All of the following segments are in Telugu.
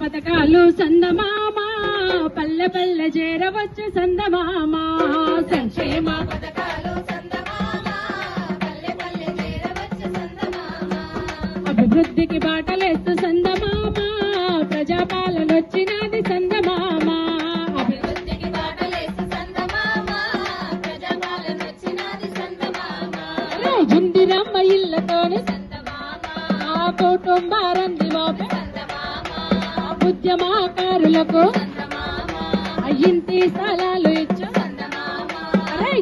పథకాలు సందమామ పల్లె పల్లె చేరవచ్చు సందమామ. సంక్షేమ పథకాలు అభివృద్ధికి బాటలేస్తూ సందమామ ప్రజాపాలన వచ్చినది సందమామ. అభివృద్ధికి బాటలేసి సందమామ ప్రజాపాలన వచ్చినది సందమామ ఇందిరమ్మ ఇళ్ళతోని సందమామ. కుటుంబారంది మోపే సందమామ ఉద్యమాకారులకు ఇంటి స్థలాలు ఇచ్చు.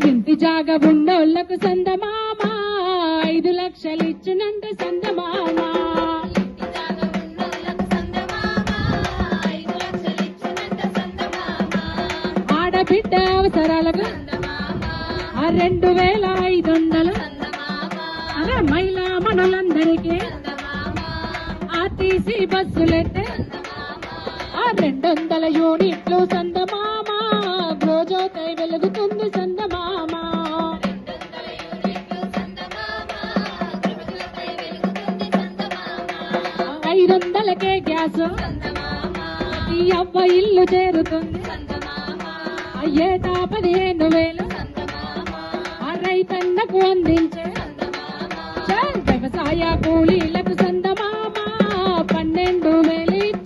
ఇంటి జాగబుండోళ్ళకు ఉన్నోళ్ళకు సందమామ. ఐదు లక్షలు ఇచ్చినంత సందమామ. ఆడబిడ్డ అవసరాలకు ఆ రెండు వేల ఐదు వందలు అరే మహిళా మనులందరికీ. సందమామ ఆర్టీసీ బస్సులెట్టే రెండొందల యూనిట్లు సందమామ రోజోకై వెలుగుతుంది సందమామ రెండొందల వెలుగుతుంది సందమామ ఐదు వందలకే గ్యాస్. ఈ అవ్వ ఇల్లు చేరుతుంది. సందమామ అయ్యేటా పదిహేను వేలు. ఆ రైతన్నకు అందించే. వ్యవసాయ కూలీల